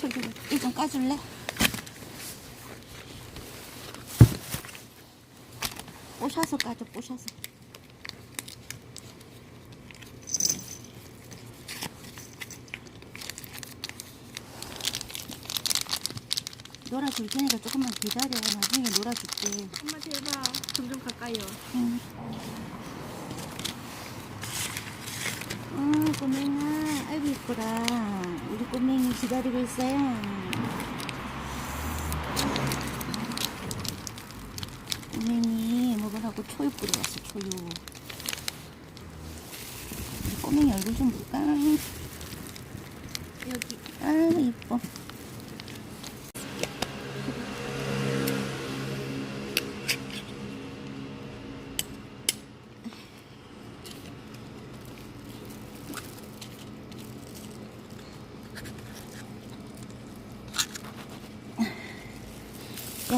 저기 이좀 까줄래? 뽀셔서 까줘 뽀셔서 놀아줄 테니까 조금만 기다려 나중에 놀아줄게 엄마 제발 점점 가까이요. 응. 아, 이쁘라. 우리 꼬맹이 기다리고 있어요. 꼬맹이 먹으라고 초유 뿌려왔어. 우리 꼬맹이 얼굴 좀 볼까? 여기. 아, 이뻐.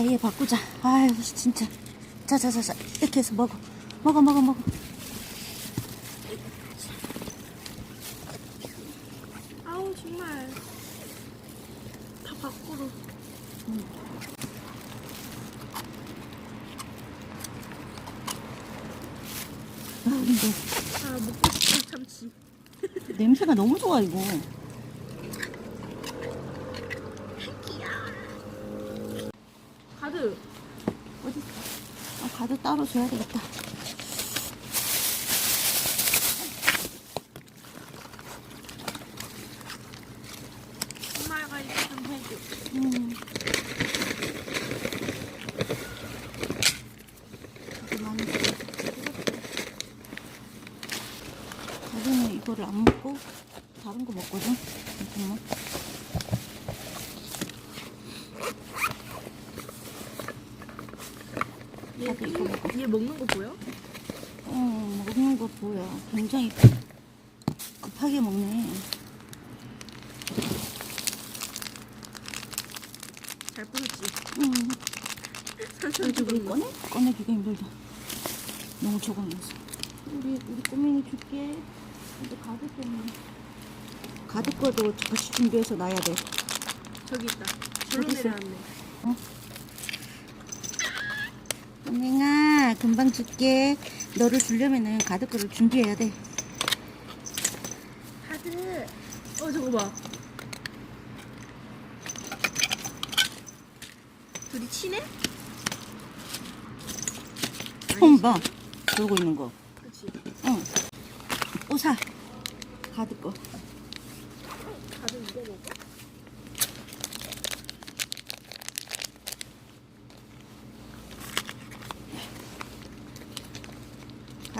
야, 얘 바꾸자. 아유, 진짜. 자, 자, 자, 자. 이렇게 해서 먹어. 먹어, 먹어, 먹어. 아우 정말 다 밖으로. 아, 근데 아 먹고 싶은 참치. 냄새가 너무 좋아, 이거. 가드. 어디 아, 가도 따로 줘야 되겠다. 엄마가 이거 좀 해줘. 음. 이거 많이 줘. 자기는 이거를 안 먹고 다른 거 먹거든. 잠깐만. 얘, 가드 이거 먹어. 얘 먹는 거 보여? 어, 먹는 거 보여. 굉장히 급하게 먹네. 잘 뿌렸지. 우리 먹는 거. 꺼내? 꺼내기가 힘들다. 너무 적응해서. 우리, 우리 꼬맹이 줄게. 이제 가드 때문에. 가드 거도 같이 준비해서 놔야 돼. 저기 있다. 절로? 내려왔네. 꼬맹아, 금방 줄게. 너를 주려면은 가드 거를 준비해야 돼. 가드. 어 저거 봐. 둘이 친해? 손 봐. 들고 있는 거. 그렇지. 응. 또 사. 가드 거. 가드 이거 먹어?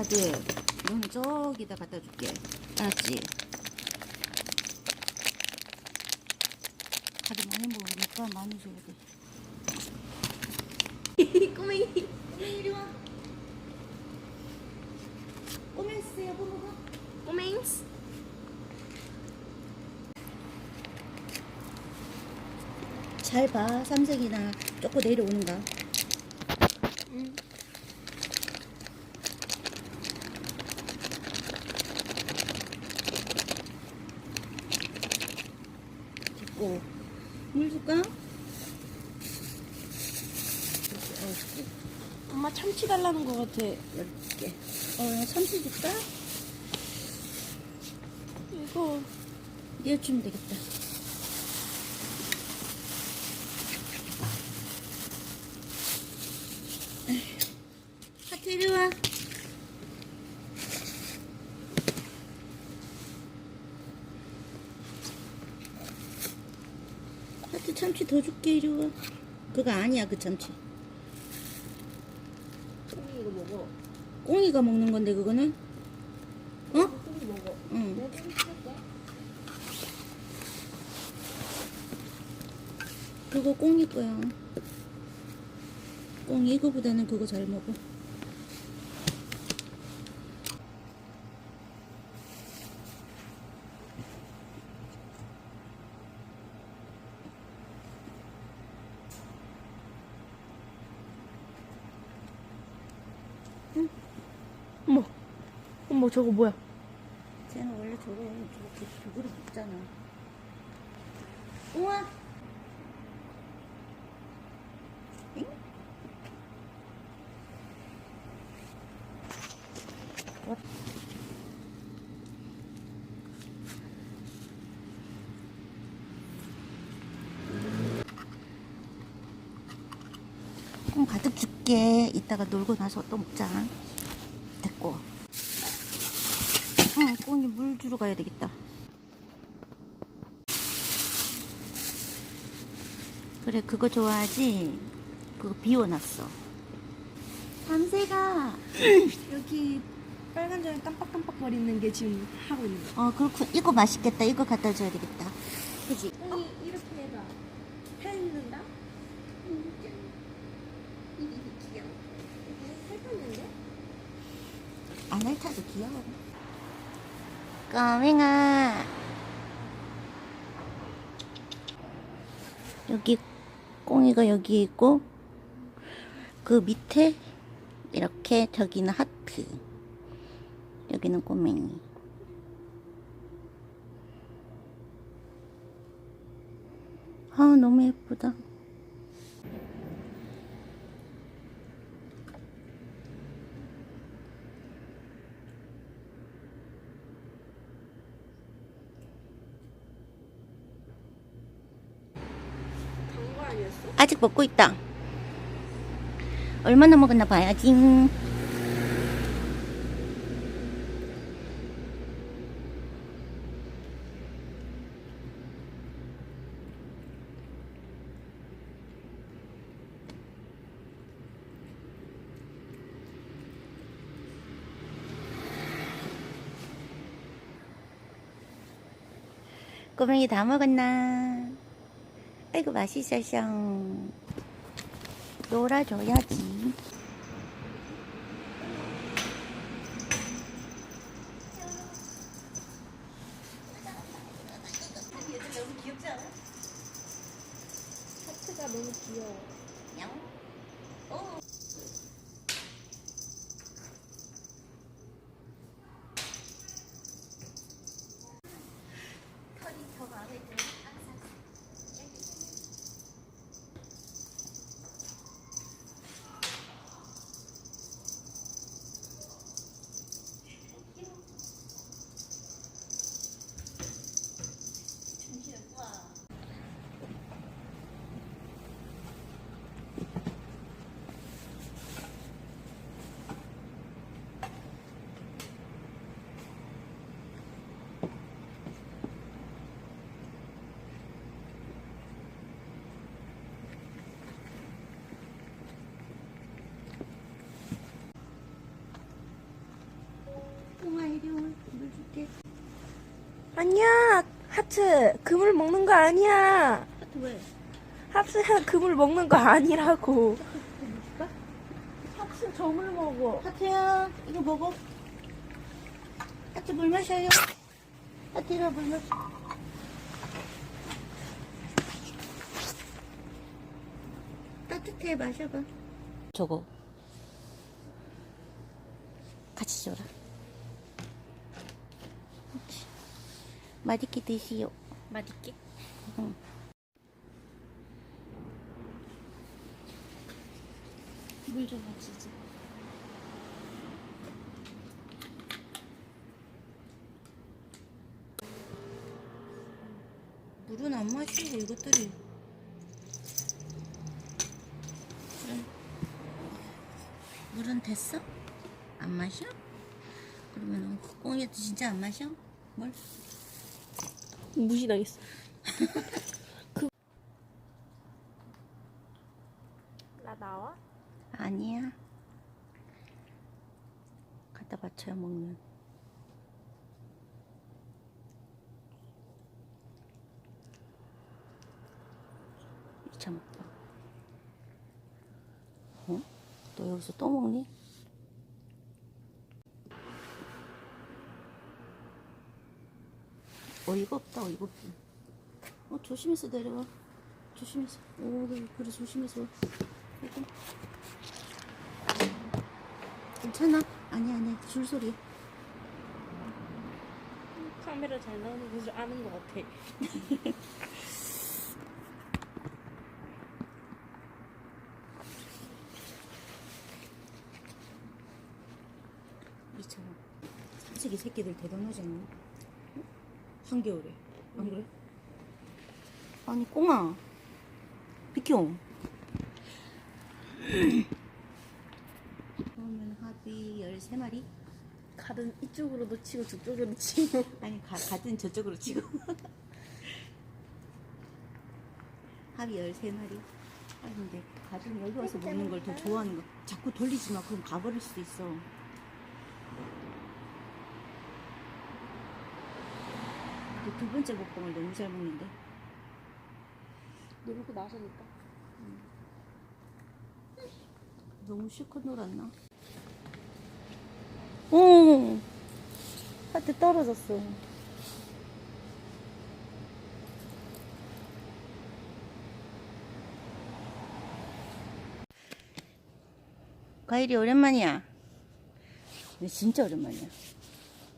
가드. 너는 저기다 갖다 줄게. 알았지? 가드 많이 먹으니까 많이 줘야 돼. 꼬맹이. 이리 와. 꼬맹스 여보 먹어. 꼬맹스. 잘 봐. 삼색이나 조금 내려오는가. 응. 됐고. 물 줄까? 어. 엄마 참치 달라는 거 같아. 이렇게. 어, 참치 줄까? 이거. 얘 주면 되겠다. 하트 이리 와. 참치 더 줄게 이리 와. 그거 아니야 그 참치. 꼬맹이 이거 먹어. 꽁이가 먹는 건데 그거는? 어? 꼬맹이 먹어. 응. 그거 꽁이 거야. 꽁이 이거보다는 그거 잘 먹어. 저거 뭐야? 쟤는 원래 저렇게 두 그릇 먹잖아 우와 응? 어? 콩 가득 줄게 이따가 놀고 나서 또 먹자 됐고 응, 꽁이 물 주러 가야 되겠다. 그래, 그거 좋아하지? 그거 비워놨어. 밤새가. 여기 빨간 점이 깜빡깜빡 거리는 게 지금 하고 있는 거. 어, 그렇군. 이거 맛있겠다. 이거 갖다 줘야 되겠다. 그지? 꽁이 이렇게 해봐. 펴있는다? 귀여워. 펴있는데? 안 핥아도 귀여워. 꼬맹아. 여기, 꽁이가 여기 있고, 그 밑에, 이렇게, 저기는 하트. 여기는 꼬맹이. 아, 너무 예쁘다. 아직 먹고 있다. 얼마나 먹었나 봐야지. 꼬맹이 다 먹었나? 아이고 맛있어서 놀아줘야지 너무 귀엽지 않아? 하트가 너무 귀여워. 냥? 어. 털이 더 마음에 들어 항상 꽁아 이리 와. 물 줄게. 아니야! 하트! 그물 먹는 거 아니야! 하트 왜? 하트야, 그물 먹는 거 아니라고. 먹을까? 하트 저물 먹어. 하트야 이거 먹어. 하트 물 마셔요. 하트가 물 마셔. 따뜻해 마셔봐. 저거 같이 줘라. 그렇지. 맛있게 드시오. 맛있게? 응. 물좀 마시지. 물은 안 마시고 이것들이 물은 물은 됐어? 안 마셔? 그러면 꽁이도 진짜 안 마셔? 뭘? 무시당했어. 그... 나 나와? 아니야. 갖다 바쳐야 먹는. 이차 먹봐. 어? 너 여기서 또 먹니? 어이가 없다, 어이가 없다. 어, 조심해서 내려와. 조심해서. 오, 그래, 그래 조심해서. 와. 이거. 괜찮아? 아니 아니 줄소리 카메라 잘 나오는 것을 아는 것 같아. 이처럼 삼색이 새끼들 대단하지 않나? 어? 한겨울에 안 그래? 아니 꽁아 비켜 그러면 합이 13마리? 가든 이쪽으로도 치고 저쪽으로도 치고. 아니 가, 가든 저쪽으로 치고 합이 13마리 아 근데 가든 여기 와서 먹는 걸 더 좋아하는 거 자꾸 돌리지 마 그럼 가버릴 수도 있어 근데 두 번째 먹방을 너무 잘 먹는데 놀고 나서니까. 너무 실컷 놀았나? 오 하트 떨어졌어 과일이 오랜만이야 진짜 오랜만이야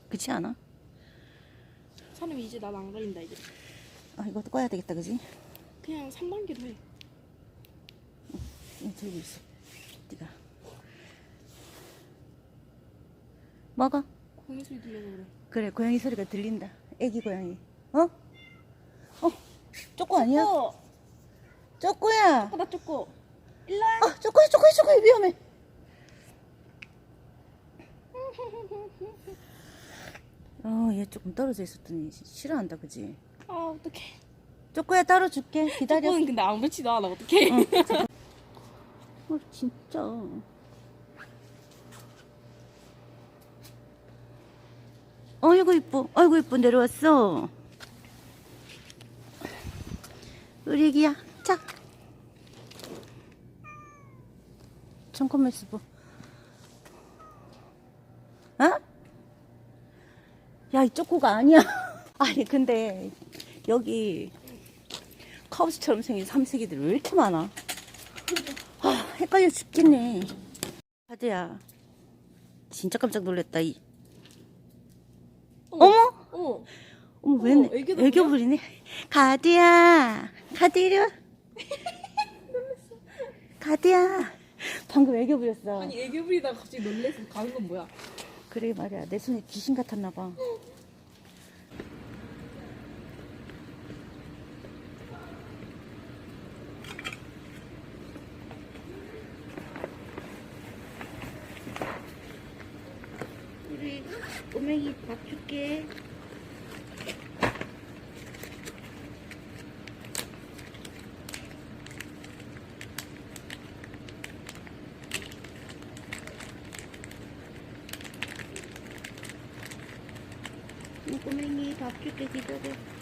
그렇지 않아? 사람이 이제 난안 가린다 이제. 아 이것도 꺼야 되겠다 그지? 그냥 3단계로 해. 이거 들고 있어 네가 먹어 공이 소리 들려서 그래. 그래 고양이 소리가 들린다 애기 고양이 어? 어? 쪼꼬 아니야? 어, 쪼꼬야 나 쪼꼬. 일로 와. 아 쪼꼬야 쪼꼬야 쪼꼬야 위험해 어 얘 조금 떨어져 있었더니 시- 싫어한다 그지? 아 어떡해. 쪼꼬야 따라줄게. 기다려. 쪼꼬는 근데 아무렇지도 않아 어떡해. 어 진짜. 어이구 이뻐. 어이구 이뻐. 내려왔어. 우리 애기야 자. 잠깐만 있어봐 야이 쪼꼬가 아니야 아니 근데 여기 카우스처럼 생긴 삼색이들 왜 이렇게 많아 아, 헷갈려 죽겠네. 하드야, 진짜 깜짝 놀랐다. 이. 어 머, 어. 어머, 왜 어머, 애 애교도 애교 부리네. 가드야, 가드 이리 와. 가드야. 방금 애교 부렸어. 아니 애교 부리다가 갑자기 놀래서 가는 건 뭐야? 그래 말이야, 내 손에 귀신 같았나 봐. 우리 꼬맹이 밥 줄게. 이 꼬맹이 밥 줄게 기다려.